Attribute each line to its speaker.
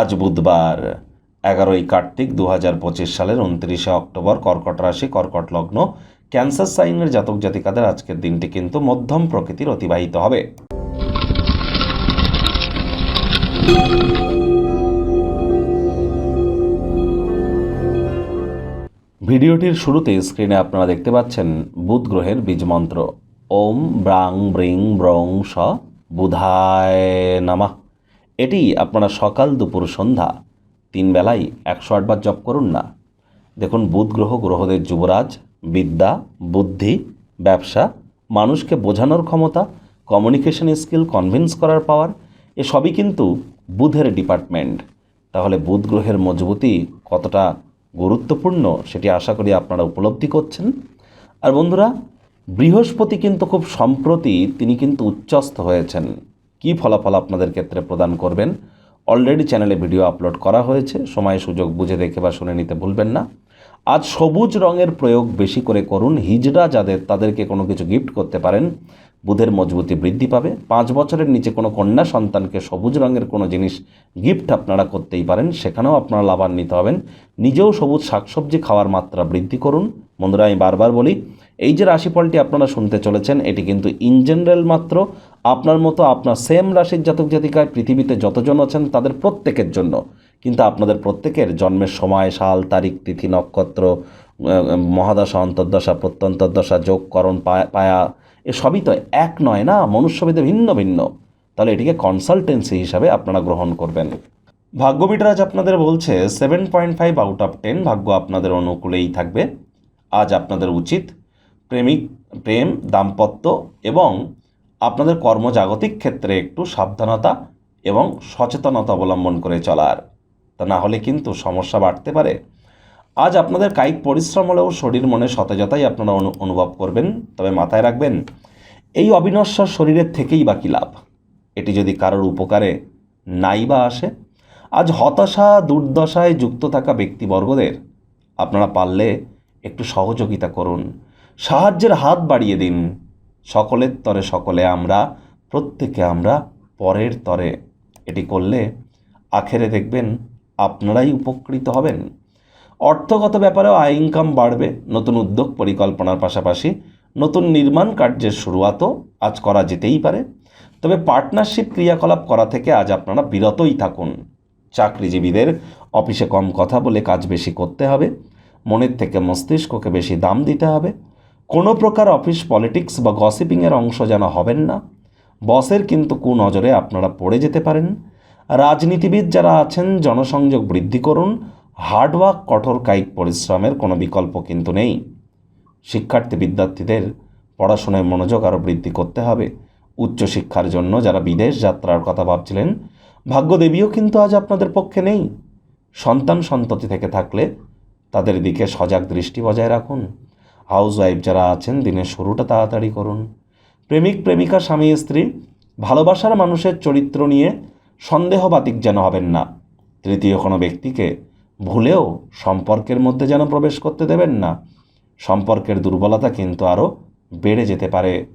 Speaker 1: আজ বুধবার, এগারোই কার্তিক দু হাজার পঁচিশ সালের উনত্রিশে অক্টোবর, কর্কট রাশি, কর্কট লগ্ন, ক্যান্সার সাইনের জাতক জাতিকাদের আজকের দিনটি কিন্তু মধ্যম প্রকৃতির অতিবাহিত হবে। ভিডিওটির শুরুতে স্ক্রিনে আপনারা দেখতে পাচ্ছেন বুধ গ্রহের বীজ মন্ত্র। ওম ব্রাং ব্রিং ব্রং স বুধায় নামা। এটি আপনারা সকাল দুপুর সন্ধ্যা তিন বেলায় একশো আটবার জপ করুন না। দেখুন বুধ গ্রহ, গ্রহদের যুবরাজ, বিদ্যা, বুদ্ধি, ব্যবসা, মানুষকে বোঝানোর ক্ষমতা কমিউনিকেশন স্কিল কনভিন্স করার পাওয়ার এসবই কিন্তু বুধের ডিপার্টমেন্ট তাহলে বুধ গ্রহের মজবুতি কতটা গুরুত্বপূর্ণ সেটি আশা করি আপনারা উপলব্ধি করছেন। আর বন্ধুরা, বৃহস্পতি কিন্তু খুব সম্প্রতি তিনি কিন্তু উচ্চস্থ হয়েছেন। কী ফলাফল আপনাদের ক্ষেত্রে প্রদান করবেন? অলরেডি চ্যানেলে ভিডিও আপলোড করা হয়েছে, সময় সুযোগ বুঝে দেখে বা শুনে নিতে ভুলবেন না। আজ সবুজ রঙের প্রয়োগ বেশি করে করুন, হিজড়া যাদের তাদেরকে কোনো কিছু গিফট করতে পারেন, বুধের মজবুতি বৃদ্ধি পাবে। পাঁচ বছরের নিচে কোনো কন্যা সন্তানকে সবুজ রঙের কোনো জিনিস গিফট আপনারা করতেই পারেন, সেখানেও আপনারা লাভান্বিত হবেন। নিজেও সবুজ শাকসবজি খাওয়ার মাত্রা বৃদ্ধি করুন। বন্ধুরা, আমি বারবার বলি এই যে রাশিফলটি আপনারা শুনতে চলেছেন, এটি কিন্তু ইন জেনারেল মাত্র। আপনার মতো আপনার সেম রাশির জাতক জাতিকায় পৃথিবীতে যতজন আছেন, তাদের প্রত্যেকের জন্য। কিন্তু আপনাদের প্রত্যেকের জন্মের সময়, সাল, তারিখ, তিথি, নক্ষত্র মহাদশা, অন্তর্দশা, প্রত্যন্তর্দশা যোগকরণ পায়া পায়া, এসবই তো এক নয় না মনুষ্যভেদে ভিন্ন ভিন্ন। তাহলে এটিকে কনসালটেন্সি হিসাবে আপনারা গ্রহণ করবেন। ভাগ্যবিটার আজ আপনাদের বলছে seven point five out of ten ভাগ্য আপনাদের অনুকূলেই থাকবে। আজ আপনাদের উচিত প্রেমিক, প্রেম, দাম্পত্য এবং আপনাদের কর্মজাগতিক ক্ষেত্রে একটু সাবধানতা এবং সচেতনতা অবলম্বন করে চলার। তা না হলে কিন্তু সমস্যা বাড়তে পারে। আজ আপনাদের কায়িক পরিশ্রম হলেও শরীর মনে সতেজতাই আপনারা অনু- অনুভব করবেন। তবে মাথায় রাখবেন, এই অবিনশ্বর শরীরের থেকেই বা কী লাভ। এটি যদি কারোর উপকারে নাই বা আসে, আজ হতাশা, দুর্দশায় যুক্ত থাকা ব্যক্তিবর্গদের আপনারা পারলে একটু সহযোগিতা করুন। সাহায্যের হাত বাড়িয়ে দিন। সকলের তরে সকলে আমরা, প্রত্যেকে আমরা পরের তরে। এটি করলে আখেরে দেখবেন আপনারাই উপকৃত হবেন। অর্থগত ব্যাপারেও আয় ইনকাম বাড়বে। নতুন উদ্যোগ পরিকল্পনার পাশাপাশি নতুন নির্মাণ কার্যের শুরুয়াতও আজ করা যেতেই পারে। তবে পার্টনারশিপ ক্রিয়াকলাপ করা থেকে আজ আপনারা বিরতই থাকুন। চাকরিজীবীদের অফিসে কম কথা বলে কাজ বেশি করতে হবে। মনের থেকে মস্তিষ্ককে বেশি দাম দিতে হবে। কোনো প্রকার অফিস পলিটিক্স বা গসিপিংয়ের অংশ যেন হবেন না। বসের কিন্তু কুনজরে আপনারা পড়ে যেতে পারেন। রাজনীতিবিদ যারা আছেন, জনসংযোগ বৃদ্ধি করুন। হার্ডওয়ার্ক, কঠোর কায়িক পরিশ্রমের কোনো বিকল্প কিন্তু নেই। শিক্ষার্থী বিদ্যার্থীদের পড়াশোনায় মনোযোগ আরও বৃদ্ধি করতে হবে। উচ্চশিক্ষার জন্য যারা বিদেশ যাত্রার কথা ভাবছিলেন, ভাগ্যদেবীও কিন্তু আজ আপনাদের পক্ষে নেই। সন্তান সন্ততি থেকে থাকলে তাদের দিকে সজাগ দৃষ্টি বজায় রাখুন। হাউস ওয়াইফ যারা আছেন, দিনের শুরুটা তাড়াতাড়ি করুন। প্রেমিক, প্রেমিকা, স্বামী, স্ত্রী, ভালোবাসার মানুষের চরিত্র নিয়ে সন্দেহবাতিক যেন হবেন না। তৃতীয় কোনো ব্যক্তিকে ভুলেও সম্পর্কের মধ্যে যেন প্রবেশ করতে দেবেন না। সম্পর্কের দুর্বলতা কিন্তু আরও বেড়ে যেতে পারে।